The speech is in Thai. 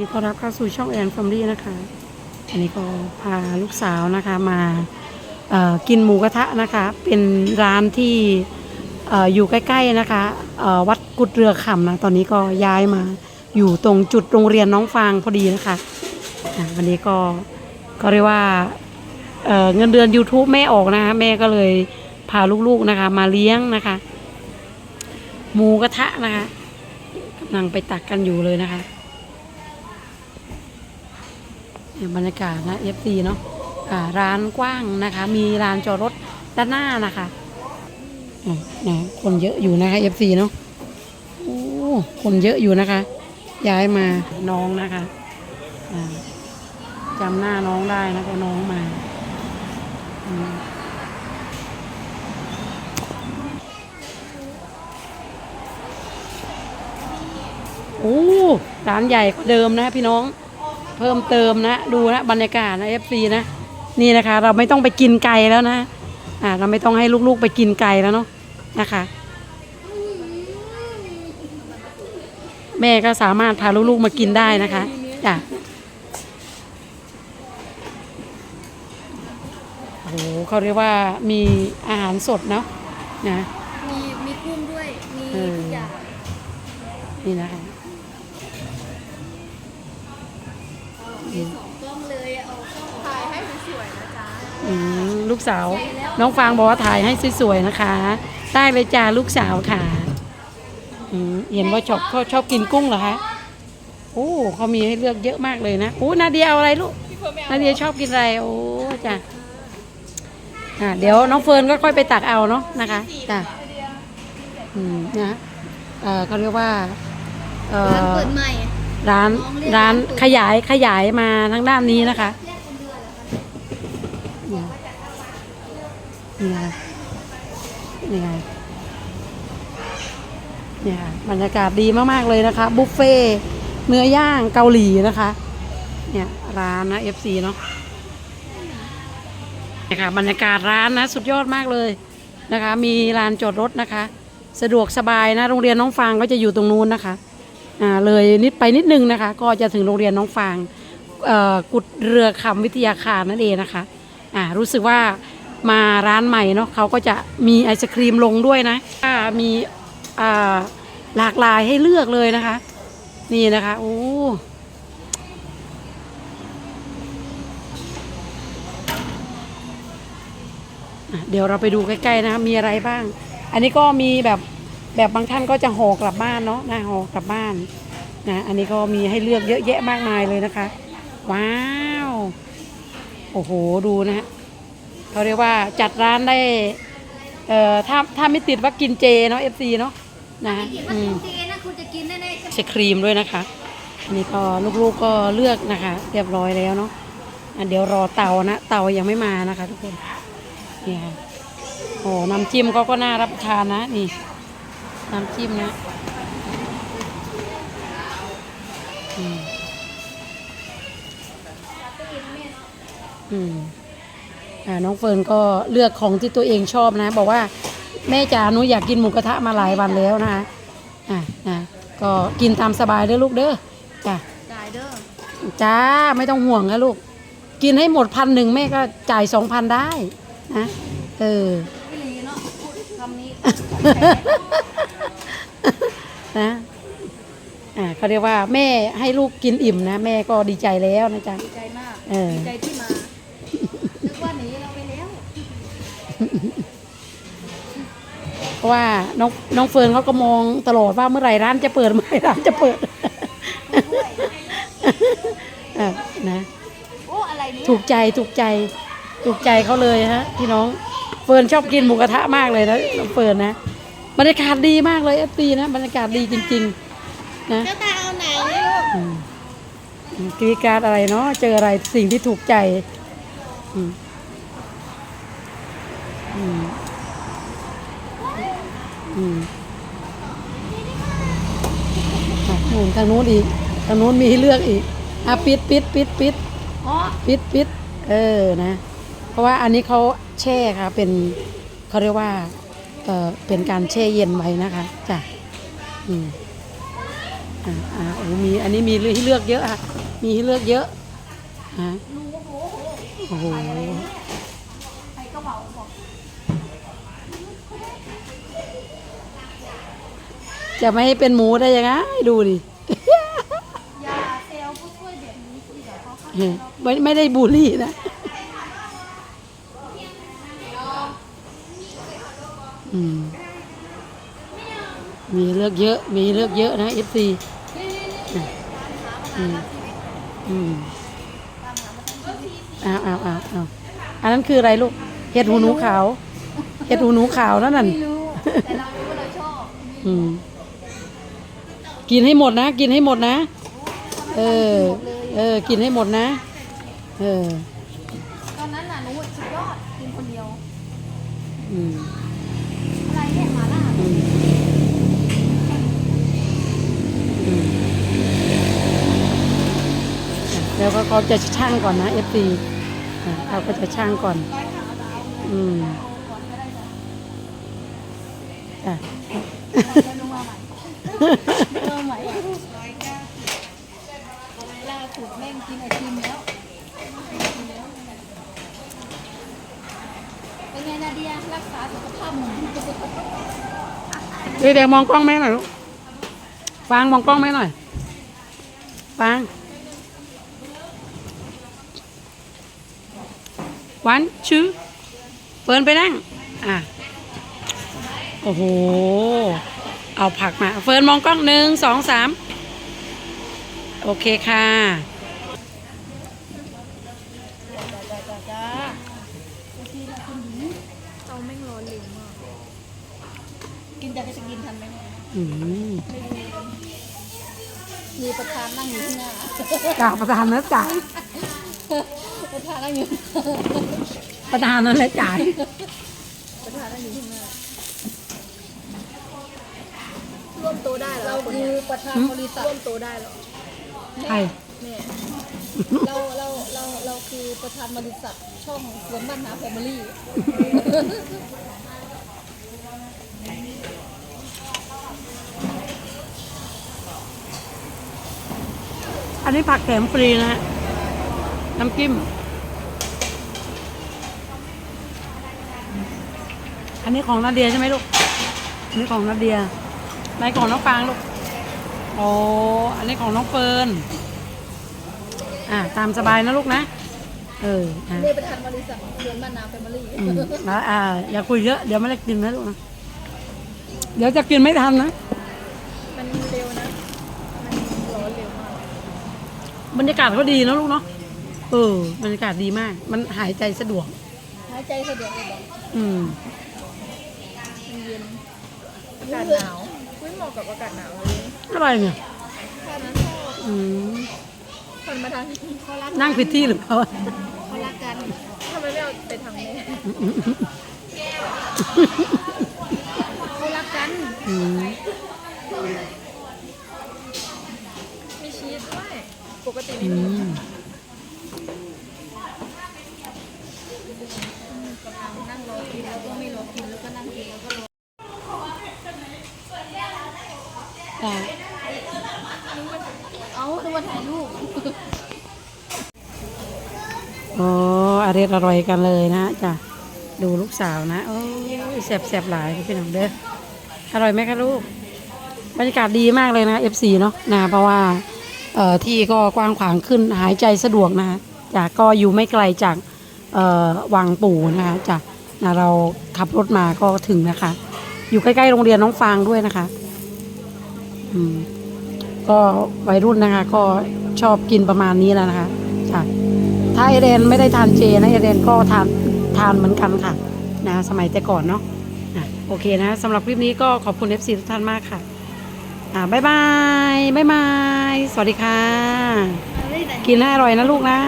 ดีต้อนรับเข้าสู่ช่องแอนฟอมลี่นะคะ อันนี้ก็พาลูกสาวนะคะมากินหมูกระทะนะคะ เป็นร้านที่ออยู่ใกล้ๆนะคะวัดกุดเรือขำนะ ตอนนี้ก็ย้ายมาอยู่ตรงจุดโรงเรียนน้องฟางพอดีนะคะ วันนี้ก็ก็เรียกว่าเเงินเดือน YouTube แม่ออกนะคะแม่ก็เลยพาลูกๆนะคะ มาเลี้ยงนะคะ หมูกระทะนะคะกำลังไปตักกันอยู่เลยนะคะ เนี่ยบรรยากาศนะ FC เนาะอ่าร้านกว้างนะคะ มีลานจอดรถด้านหน้านะคะะนะคนเยอะอยู่นะคะ FC เนาะโอ้คนเยอะอยู่นะคะ ย้ายมาน้องนะคะจำหน้าน้องได้นะก็น้องมาโอ้ร้านใหญ่กว่าเดิมนะพี่น้อง เพิ่มเติมนะ ดูนะบรรยากาศนะ FC นะ นี่นะคะ เราไม่ต้องไปกินไกลแล้วนะ อ่า เราไม่ต้องให้ลูกๆไปกินไกลแล้วเนาะนะคะ แม่ก็สามารถพาลูกๆมากินได้นะคะจ้ะโอ้โหเขาเรียกว่ามีอาหารสดเนาะนะมีมีกุ้งด้วย มีเออทุกอย่างนี่นะคะ มีสองกล้องเลยเอากล้องถ่ายให้สวยๆนะจ๊ะอืมลูกสาว น้องฟางบอกว่าถ่ายให้สวยๆนะคะ ได้เลยจ้าลูกสาวค่ะอืมเห็นว่าชอบเขาชอบกินกุ้งเหรอคะโอ้เขามีให้เลือกเยอะมากเลยนะโอ้นาเดียเอาอะไรลูกนาเดียชอบกินอะไรโอ้จ้ะอ่าเดี๋ยวน้องเฟิร์นก็ค่อยไปตักเอาเนาะนะคะจ้ะอืมนะเออเขาเรียกว่าเอร้านอ เปิดใหม่ ร้านร้านขยายขยายมาทางด้านนี้นะคะเนเดือนแล้วคะนี่ไงนี่ไงเนี่ยค่ะบรรยากาศดีมากๆเลยนะคะ บุฟเฟ่ต์เนื้อย่างเกาหลีนะคะ เนี่ยร้านนะ FC เนาะเนี่ค่ะบรรยากาศร้านนะ สุดยอดมากเลยนะคะ มีลานจอดรถนะคะ สะดวกสบายนะ โรงเรียนน้องฟางก็จะอยู่ตรงนู้นนะคะ เลยนิดไปนิดนึงนะคะ ก็จะถึงโรงเรียนน้องฟางกุดเรือคำวิทยาคารนั่นเองนะคะอ่ารู้สึกว่ามาร้านใหม่เนาะเขาก็จะมีไอศครีมลงด้วยนะอ่ามีอ่าหลากหลายให้เลือกเลยนะคะ นี่นะคะโอ้เดี๋ยวเราไปดูใกล้ๆนะคะมีอะไรบ้าง อันนี้ก็มีแบบ แบบบางท่านก็จะห่อกลับบ้านเนาะนะห่อกลับบ้านนะอันนี้ก็มีให้เลือกเยอะแยะมากมายเลยนะคะ ว้าว โอ้โหดูนะฮะเขาเรียกว่าจัดร้านได้เอ่อถ้าถ้าไม่ติดว่ากินเจเนาะเอฟซีเนาะนะฮะคิดว่าอืมจริงๆนะคุณจะกินแน่ๆใช่ไหมใช้ครีมด้วยนะคะอันนี้ก็ลูกๆก็เลือกนะคะ เรียบร้อยแล้วเนาะอะเดี๋ยวรอเตานะ เตายังไม่มานะคะ ทุกคนนี่ค่ะโอ้น้ำจิ้มเขาก็น่ารับประทานนะนี่ น้ำจิ้มนะอืมอืมอ่าน้องเฟิร์นก็เลือกของที่ตัวเองชอบนะ บอกว่าแม่จ๋าหนูอยากกินหมูกระทะมาหลายวันแล้วนะคะอะนะก็กินตามสบายเด้อลูกเด้อจ้ะได้เด้อจ้าไม่ต้องห่วงนะลูก กินให้หมดพันหนึ่งแม่ก็จ่ายสองพันได้นะเออ ไม่หลีเนาะพูดคำนี้ นะอ่า เขาเรียกว่าแม่ให้ลูกกินอิ่มนะ แม่ก็ดีใจแล้วนะจ๊ะ ดีใจมาก เออ ดีใจที่มา นึกว่าหนีเราไปแล้ว เพราะว่าน้องน้องเฟิร์นเขาก็มองตลอดว่าเมื่อไหร่ร้านจะเปิดเมื่อไหร่ร้านจะเปิดเออนะ โอ้อะไรเนี่ยถูกใจถูกใจ ถูกใจเขาเลยฮะพี่น้องเฟิร์นชอบกินหมูกระทะมากเลยนะน้องเฟิร์นนะบรรยากาศดีมากเลยเอฟซีนะบรรยากาศดีจริง ๆ นะจ้าตาเอาไหนลูกอืมอืมกรีดกรารอะไรเนาะเจออะไรสิ่งที่ถูกใจอืมอืมอืมอะนู่นทางนู้นอีกทางนู้นมีให้เลือกอีกอะปิดปิดปิดปิดอ๋อปิดปิดเออนะ เพราะว่าอันนี้เขาแช่ค่ะ เป็นเขาเรียกว่าเออเป็นการแช่เย็นไว้นะคะจ้ะอืม อ่าอ่าโอ้มีอันนี้มีให้เลือกเยอะอะมีให้เลือกเยอะฮะโอ้โหจะไม่ให้เป็นหมูได้ยังไงดูดิไม่ไม่ได้บูลลี่นะอืมมีเลือกเยอะ มีเลือกเยอะนะเอฟซี อืมอืมอ้าวอ้าวอ้าวอ้าวอันนั้นคืออะไรลูก เห็ดหูหนูขาว เห็ดหูหนูขาวนั่นน่ะไม่รู้แต่เรารู้ว่าเราชอบอืม กินให้หมดนะ กินให้หมดนะ เออ เออ กินให้หมดนะ เออ ตอนนั้นน่ะหนูสุดยอดกินคนเดียว อืม อะไรเนี่ยหมาล่า อืมอืม แล้วก็เขาจะช่างก่อนนะเอฟซีเขาก็จะช่างก่อน อืมอะลาขุดแม่งกินไอติมแล้วเป็นไงนาเดียรักษาสุขภาพหมูเด็กๆมองกล้องแม่หน่อยลูกฟางมองกล้องแม่หน่อยฟาง วันชื่อเปิดไปนั่ง อะ โอ้โห เอาผักมา เฟิร์นมองกล้องหนึ่งสองสามโอเคค่ะจ้าเอาแม่งร้อนเร็วมากกินแต่ก็จะกินทันไหมเนี่ยอืมมีประธานนั่งอยู่ข้างหน้ากล่าวประธานนะจ่าย ประธานนั่งอยู่ประธานนั่นแหละจ่ายประธานนั่งอยู่ข้างหน้าร่วมโตได้เหรอเราคือประธานบริษัทร่วมโตได้เหรอใช่เนี่ยเราเราเราเราคือประธานบริษัทช่องสวนบ้านนาแฟมิลี่อันนี้ผักแถมฟรีนะฮะน้ำจิ้ม อันนี้ของนาเดียใช่ไหมลูก อันนี้ของนาเดียในของน้องฟางลูก โอ้อันนี้ของน้องเฟิร์น อ่าตามสบายนะลูกนะ เออ อ่านี่ประธานบริษัทสวนบ้านนาแฟมิลี่อืมแล้วอ่า อย่าคุยเยอะ เดี๋ยวไม่ได้กินนะลูกนะ เดี๋ยวจะกินไม่ทันนะ มันเร็วนะ มันร้อนเร็วมากบรรยากาศก็ดีนะลูกเนาะ เออ บรรยากาศดีมาก มันหายใจสะดวก หายใจสะดวกเลยบอกอืมมัน เย็นอากาศหนาวไม่เหมาะกับอากาศหนาวเลยอะไรเนี่ยถ้านั้นชอบอืมคนมาทางเขารักนั่งผิดที่หรือเปล่าเขารักกันทำไมไม่เอาไปทางนี้เขารักกันอืมมีชีสด้วยปกติไม่อืมี ม กำลังนั่งรอกินแล้วก็ไม่รอกินแล้วก็นั่งกินแล้วก็รอ อ่าเอาคือมาถ่ายรูปโอ้อร่อยอร่อยกันเลยนะจ้ะดูลูกสาวนะโอ้ยแสบแสบหลายพี่น้องเด้ออร่อยไหมคะลูกบรรยากาศดีมากเลยนะ FC เนาะนะเพราะว่าเอ่อที่ก็กว้างขวางขึ้นหายใจสะดวกนะจากก็อยู่ไม่ไกลจากเอ่อวังปู่นะคะจากนะเราขับรถมาก็ถึงนะคะ อยู่ใกล้ๆโรงเรียนน้องฟางด้วยนะคะ ก็วัยรุ่นนะคะ ก็ชอบกินประมาณนี้แล้วนะคะจ้ะถ้าเอเดนไม่ได้ทานเจนะเอเดนก็ทานทานเหมือนกันค่ะ นะ สมัยแต่ก่อนเนาะะโอเคนะสำหรับคลิปนี้ก็ขอบคุณ FC ทุกท่านมากค่ะอ่าบายบายบ๊ายบาย สวัสดีค่ะ กินให้อร่อยนะลูกนะ